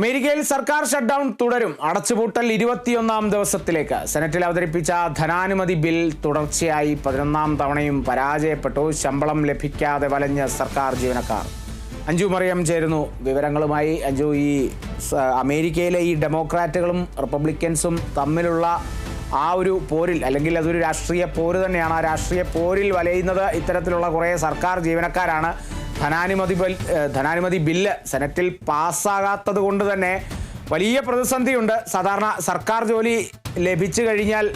അമേരിക്കയിൽ സർക്കാർ ഷട്ട്ഡൗൺ തുടരും. അടച്ചുപൂട്ടൽ ഇരുപത്തിയൊന്നാം ദിവസത്തിലേക്ക്. സെനറ്റിൽ അവതരിപ്പിച്ച ധനാനുമതി ബിൽ തുടർച്ചയായി പതിനൊന്നാം തവണയും പരാജയപ്പെട്ടു. ശമ്പളം ലഭിക്കാതെ വലഞ്ഞ സർക്കാർ ജീവനക്കാർ. അഞ്ജു മറിയം ചേരുന്നു വിവരങ്ങളുമായി. അഞ്ജു ഈ അമേരിക്കയിലെ ഈ ഡെമോക്രാറ്റുകളും റിപ്പബ്ലിക്കൻസും തമ്മിലുള്ള ആ ഒരു പോരിൽ അല്ലെങ്കിൽ അതൊരു രാഷ്ട്രീയ പോര് തന്നെയാണ്. ആ രാഷ്ട്രീയ പോരിൽ വലയുന്നത് ഇത്തരത്തിലുള്ള കുറേ സർക്കാർ ജീവനക്കാരാണ്. ധനാനുമതി ധനാനുമതി ബില്ല് സെനറ്റിൽ പാസ്സാകാത്തത് കൊണ്ട് തന്നെ വലിയ പ്രതിസന്ധിയുണ്ട്. സാധാരണ സർക്കാർ ജോലി ലഭിച്ചു കഴിഞ്ഞാൽ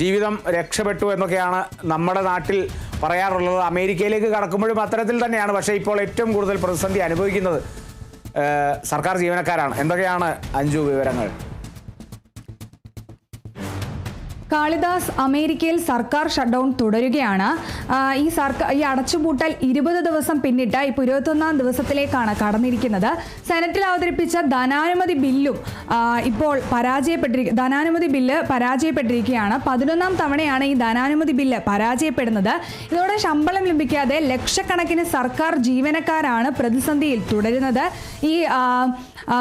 ജീവിതം രക്ഷപ്പെട്ടു എന്നൊക്കെയാണ് നമ്മുടെ നാട്ടിൽ പറയാറുള്ളത്. അമേരിക്കയിലേക്ക് കടക്കുമ്പോഴും അത്തരത്തിൽ തന്നെയാണ് പക്ഷേ ഇപ്പോൾ ഏറ്റവും കൂടുതൽ പ്രതിസന്ധി അനുഭവിക്കുന്നത് സർക്കാർ ജീവനക്കാരാണ്. എന്തൊക്കെയാണ് അഞ്ചു വിവരങ്ങൾ? കാളിദാസ് അമേരിക്കയിൽ സർക്കാർ ഷട്ട്ഡൗൺ തുടരുകയാണ്. ഈ സർക്കാർ ഈ അടച്ചുപൂട്ടൽ ഇരുപത് ദിവസം പിന്നിട്ട് ഇപ്പോൾ ഇരുപത്തൊന്നാം ദിവസത്തിലേക്കാണ് കടന്നിരിക്കുന്നത്. സെനറ്റിൽ അവതരിപ്പിച്ച ധനാനുമതി ബില്ലും ഇപ്പോൾ പരാജയപ്പെട്ടിരിക്കുക ധനാനുമതി ബില്ല് പരാജയപ്പെട്ടിരിക്കുകയാണ്. പതിനൊന്നാം തവണയാണ് ഈ ധനാനുമതി ബില്ല് പരാജയപ്പെടുന്നത്. ഇതോടെ ശമ്പളം ലഭിക്കാതെ ലക്ഷക്കണക്കിന് സർക്കാർ ജീവനക്കാരാണ് പ്രതിസന്ധിയിൽ തുടരുന്നത്. ഈ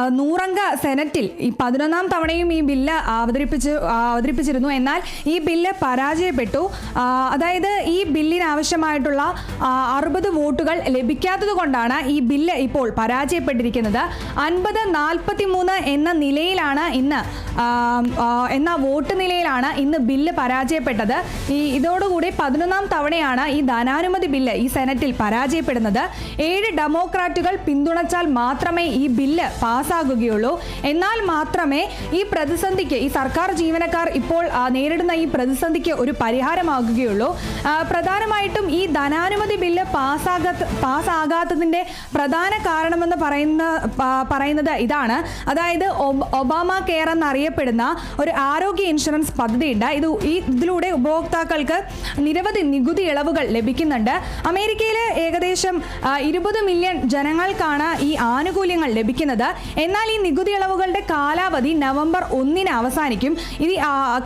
നൂറംഗ സെനറ്റിൽ ഈ പതിനൊന്നാം തവണയും ഈ ബില്ല് അവതരിപ്പിച്ച് അവതരിപ്പിച്ചിരുന്നു. എന്നാൽ ഈ ബില്ല് പരാജയപ്പെട്ടു. അതായത് ഈ ബില്ലിന് ആവശ്യമായിട്ടുള്ള അറുപത് വോട്ടുകൾ ലഭിക്കാത്തതുകൊണ്ടാണ് ഈ ബില്ല് ഇപ്പോൾ പരാജയപ്പെട്ടിരിക്കുന്നത്. അൻപത് നാൽപ്പത്തി മൂന്ന് എന്ന നിലയിലാണ് ഇന്ന് എന്ന വോട്ട് നിലയിലാണ് ഇന്ന് ബില്ല് പരാജയപ്പെട്ടത്. ഈ ഇതോടുകൂടി പതിനൊന്നാം തവണയാണ് ഈ ധനാനുമതി ബില്ല് ഈ സെനറ്റിൽ പരാജയപ്പെടുന്നത്. ഏഴ് ഡെമോക്രാറ്റുകൾ പിന്തുണച്ചാൽ മാത്രമേ ഈ ബില്ല് പാസ്സാകുകയുള്ളൂ എന്നാൽ മാത്രമേ ഈ പ്രതിസന്ധിക്ക് ഈ സർക്കാർ ജീവനക്കാർ ഇപ്പോൾ നേരിടുന്ന ഈ പ്രതിസന്ധിക്ക് ഒരു പരിഹാരമാകുകയുള്ളൂ. പ്രധാനമായിട്ടും ഈ ധനാനുമതി ബില്ല് പാസ്സാകാത്ത പാസ്സാകാത്തതിന്റെ പ്രധാന കാരണമെന്ന് പറയുന്ന പറയുന്നത് ഇതാണ്. അതായത് ഒബാമ കെയർ എന്നറിയപ്പെടുന്ന ഒരു ആരോഗ്യ ഇൻഷുറൻസ് പദ്ധതിയുണ്ട്. ഇത് ഈ ഇതിലൂടെ ഉപഭോക്താക്കൾക്ക് നിരവധി നികുതി ഇളവുകൾ ലഭിക്കുന്നുണ്ട്. അമേരിക്കയിലെ ഏകദേശം ഇരുപത് മില്യൺ ജനങ്ങൾക്കാണ് ഈ ആനുകൂല്യങ്ങൾ ലഭിക്കുന്നത്. എന്നാൽ ഈ നികുതി ഇളവുകളുടെ കാലാവധി നവംബർ ഒന്നിന് അവസാനിക്കും. ഇത്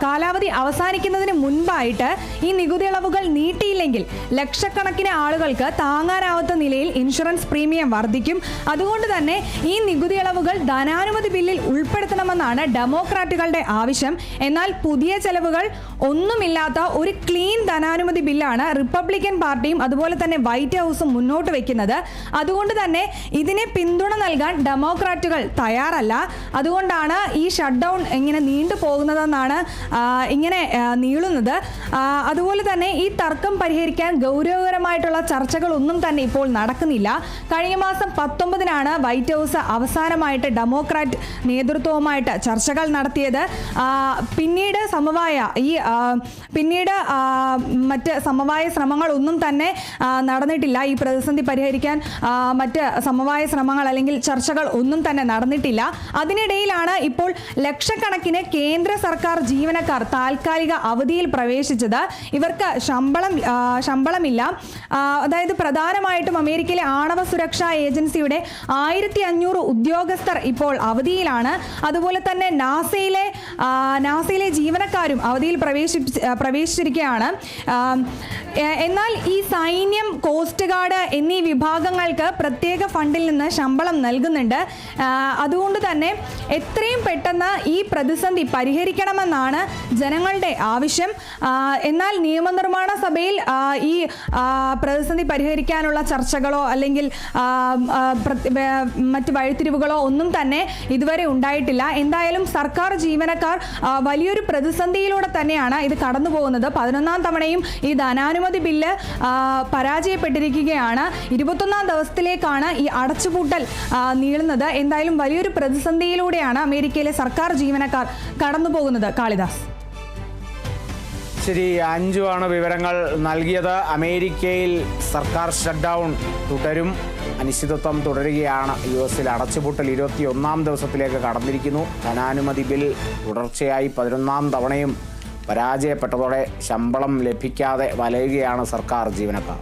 കാലാവധി അവസാനിക്കുന്നതിന് മുൻപായിട്ട് ഈ നികുതി ഇളവുകൾ നീട്ടിയില്ലെങ്കിൽ ലക്ഷക്കണക്കിന് ആളുകൾക്ക് താങ്ങാനാവാത്ത നിലയിൽ ഇൻഷുറൻസ് പ്രീമിയം വർദ്ധിക്കും. അതുകൊണ്ട് തന്നെ ഈ നികുതി ഇളവുകൾ ധനാനുമതി ബില്ലിൽ ഉൾപ്പെടുത്തണമെന്നാണ് ഡെമോക്രാറ്റുകളുടെ ആവശ്യം. എന്നാൽ പുതിയ ചെലവുകൾ ഒന്നുമില്ലാത്ത ഒരു ക്ലീൻ ധനാനുമതി ബില്ലാണ് റിപ്പബ്ലിക്കൻ പാർട്ടിയും അതുപോലെ തന്നെ വൈറ്റ് ഹൗസും മുന്നോട്ട് വയ്ക്കുന്നത് അതുകൊണ്ട് തന്നെ ഇതിനെ പിന്തുണ നൽകാൻ ഡെമോക്രാറ്റുകൾ തയ്യാറല്ല. അതുകൊണ്ടാണ് ഈ ഷട്ട് ഡൗൺ ഇങ്ങനെ നീണ്ടു പോകുന്നതെന്നാണ് ഇങ്ങനെ നീളുന്നത്. അതുപോലെ തന്നെ ഈ തർക്കം പരിഹരിക്കാൻ ഗൗരവകരമായിട്ടുള്ള ചർച്ചകളൊന്നും തന്നെ ഇപ്പോൾ നടക്കുന്നില്ല. കഴിഞ്ഞ മാസം പത്തൊമ്പതിനാണ് വൈറ്റ് ഹൗസ് അവസാനമായിട്ട് ഡെമോക്രാറ്റ് നേതൃത്വവുമായിട്ട് ചർച്ചകൾ നടത്തിയത്. പിന്നീട് സമവായ. ഈ പിന്നീട് മറ്റ് സമവായ ശ്രമങ്ങളൊന്നും തന്നെ നടന്നിട്ടില്ല. ഈ പ്രതിസന്ധി പരിഹരിക്കാൻ മറ്റ് സമവായ ശ്രമങ്ങൾ അല്ലെങ്കിൽ ചർച്ചകൾ ഒന്നും തന്നെ നടന്നിട്ടില്ല. അതിനിടയിലാണ് ഇപ്പോൾ ലക്ഷക്കണക്കിന് കേന്ദ്ര സർക്കാർ ജീവനക്കാർ താൽക്കാലിക അവധിയിൽ പ്രവേശിച്ചത്. ഇവർക്ക് ശമ്പളം ശമ്പളമില്ല. അതായത് പ്രധാനമായിട്ടും അമേരിക്കയിലെ ആണവ സുരക്ഷാ ഏജൻസിയുടെ ആയിരത്തി അഞ്ഞൂറ് ഉദ്യോഗസ്ഥർ ഇപ്പോൾ അവധിയിലാണ്. അതുപോലെ തന്നെ നാസയിലെ നാസയിലെ നാസയിലെ ജീവനക്കാരും അവധിയിൽ പ്രവേശി പ്രവേശിച്ചിരിക്കുകയാണ്. എന്നാൽ ഈ സൈന്യം കോസ്റ്റ് ഗാർഡ് എന്നീ വിഭാഗങ്ങൾക്ക് പ്രത്യേക ഫണ്ടിൽ നിന്ന് ശമ്പളം നൽകുന്നുണ്ട്. അതുകൊണ്ട് തന്നെ എത്രയും പെട്ടെന്ന് ഈ പ്രതിസന്ധി പരിഹരിക്കണമെന്നാണ് ജനങ്ങളുടെ ആവശ്യം. എന്നാൽ നിയമനിർമ്മാണ സഭയിൽ ഈ പ്രതിസന്ധി പരിഹരിക്കാനുള്ള ചർച്ചകളോ അല്ലെങ്കിൽ മറ്റ് വഴിത്തിരിവുകളോ ഒന്നും തന്നെ ഇതുവരെ ഉണ്ടായിട്ടില്ല. എന്തായാലും സർക്കാർ ജീവനക്കാർ വലിയൊരു വലിയൊരു പ്രതിസന്ധിയിലൂടെ തന്നെയാണ് ഇത് കടന്നു പോകുന്നത്. പതിനൊന്നാം തവണയും ഈ ധനാനുമതി ബില്ല് പരാജയപ്പെട്ടിരിക്കുകയാണ്. ഇരുപത്തൊന്നാം ദിവസത്തിലേക്കാണ് ഈ അടച്ചുപൂട്ടൽ നീളുന്നത്. എന്തായാലും വലിയൊരു പ്രതിസന്ധിയിലൂടെയാണ് അമേരിക്കയിലെ സർക്കാർ ജീവനക്കാർ കടന്നു പോകുന്നത്. കാളിദാസ്. ശരി അഞ്ചു ആണ് വിവരങ്ങൾ നൽകിയത്. അമേരിക്കയിൽ സർക്കാർ ഷട്ട് ഡൗൺ തുടരും. അനിശ്ചിതത്വം തുടരുകയാണ്. യു എസിൽ അടച്ചുപൂട്ടൽ ഇരുപത്തി ഒന്നാം ദിവസത്തിലേക്ക് കടന്നിരിക്കുന്നു. ധനാനുമതി ബിൽ തുടർച്ചയായി പതിനൊന്നാം തവണയും പരാജയപ്പെട്ടതോടെ ശമ്പളം ലഭിക്കാതെ വലയുകയാണ് സർക്കാർ ജീവനക്കാർ.